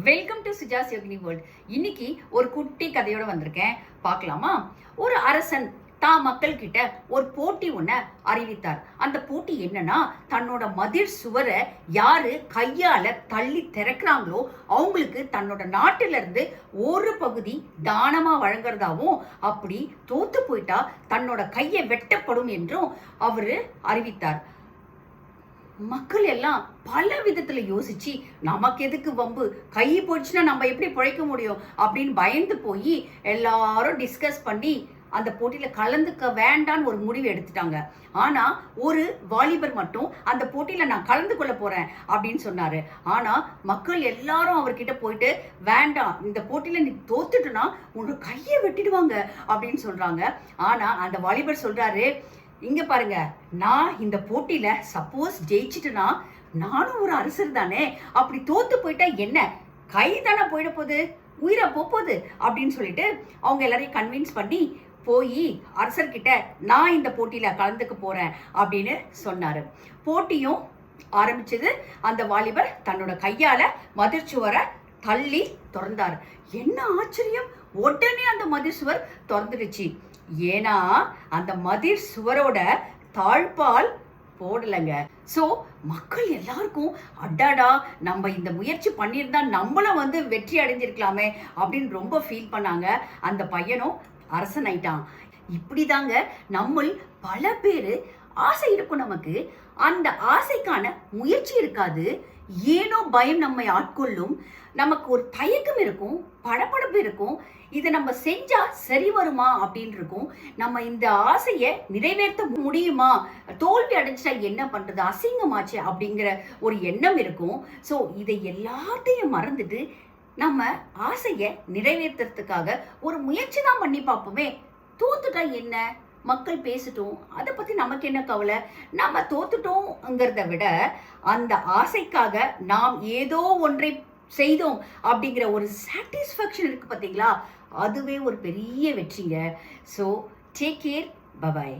Welcome to Suja's Yogini world இன்னைக்கு ஒரு குட்டி கதையோட வந்திருக்கேன். பார்க்கலாமா? ஒரு அரசன் தான் மக்கள் கிட்ட ஒரு போட்டி ஒன்ன அறிவித்தார். அந்த போட்டி என்னன்னா தன்னோட மதிர் சுவரை யாரு கையால தள்ளி திறக்கிறாங்களோ அவங்களுக்கு தன்னோட நாட்டில இருந்து ஒரு பகுதி தானமா வழங்குறதாவும் அப்படி தோத்து போயிட்டா தன்னோட கையை வெட்டப்படும் என்றும் அவரு அறிவித்தார். மக்கள் எல்லாம் பல விதத்துல யோசிச்சு நமக்கு எதுக்கு வம்பு? கை போச்சுன்னா நம்ம எப்படி பிழைக்க முடியும்? அப்படின்னு பயந்து போய் எல்லாரும் டிஸ்கஸ் பண்ணி அந்த போட்டியில கலந்துக்க வேண்டான்னு ஒரு முடிவு எடுத்துட்டாங்க. ஆனா ஒரு வாலிபர் மட்டும் அந்த போட்டியில நான் கலந்து கொள்ள போறேன் அப்படின்னு சொன்னாரு. ஆனா மக்கள் எல்லாரும் அவர்கிட்ட போயிட்டு வேண்டாம் இந்த போட்டியில நீ தோத்துட்டுனா உன்னோட கையை வெட்டிடுவாங்க அப்படின்னு சொல்றாங்க. ஆனா அந்த வாலிபர் சொல்றாரு இங்க பாருங்க நான் இந்த போட்டியில சப்போஸ் ஜெயிச்சிட்டுனா நானும் ஒரு அரசர் தானே? அப்படி தோத்து போயிட்டா என்ன? கை தானே போயிட போகுது உயிரை போகுது அப்படின்னு சொல்லிட்டு அவங்க எல்லாரையும் கன்வின்ஸ் பண்ணி போய் அரசர்கிட்ட நான் இந்த போட்டியில கலந்துக்க போறேன் அப்படின்னு சொன்னாரு. போட்டியும் ஆரம்பிச்சது அந்த வாலிபர் தன்னோட கையால மதிர்ச்சுவரை தள்ளி திறந்தார். என்ன ஆச்சரியம்? உடனே அந்த மதிர் சுவர் திறந்துடுச்சு. ஏன்னா அந்த மதிர் சுவரோட தாழ்பால் போடலைங்க. ஸோ மக்கள் எல்லாருக்கும் அடாடா நம்ம இந்த முயற்சி பண்ணியிருந்தா நம்மளும் வந்து வெற்றி அடைஞ்சிருக்கலாமே அப்படின்னு ரொம்ப ஃபீல் பண்ணாங்க. அந்த பையனும் அரசன் ஆயிட்டான் இப்படிதாங்க நம்மள் பல பேர் ஆசை இருக்கும் நமக்கு. அந்த ஆசைக்கான முயற்சி இருக்காது. ஏனோ பயம் நம்மை ஆட்கொள்ளும். நமக்கு ஒரு தயக்கம் இருக்கும் படப்படப்பு இருக்கும். இதை நம்ம செஞ்சா சரி வருமா அப்படின்னு இருக்கும் நம்ம இந்த ஆசையை நிறைவேற்ற முடியுமா? தோல்வி அடைஞ்சிட்டா என்ன பண்றது? அசிங்கமாச்சு அப்படிங்கிற ஒரு எண்ணம் இருக்கும். ஸோ இதை எல்லாத்தையும் மறந்துட்டு நம்ம ஆசையை நிறைவேற்றுறதுக்காக ஒரு முயற்சி தான் பண்ணி பார்ப்போமே. தூத்துட்டா என்ன? மக்கள் பேசட்டும். அதை பற்றி நமக்கு என்ன கவலை? நம்ம தோத்துட்டோங்கிறத விட அந்த ஆசைக்காக நாம் ஏதோ ஒன்றை செய்தோம் அப்படிங்கிற ஒரு சாட்டிஸ்ஃபேக்ஷன் இருக்குது பார்த்தீங்களா அதுவே ஒரு பெரிய வெற்றிங்க. So take care bye bye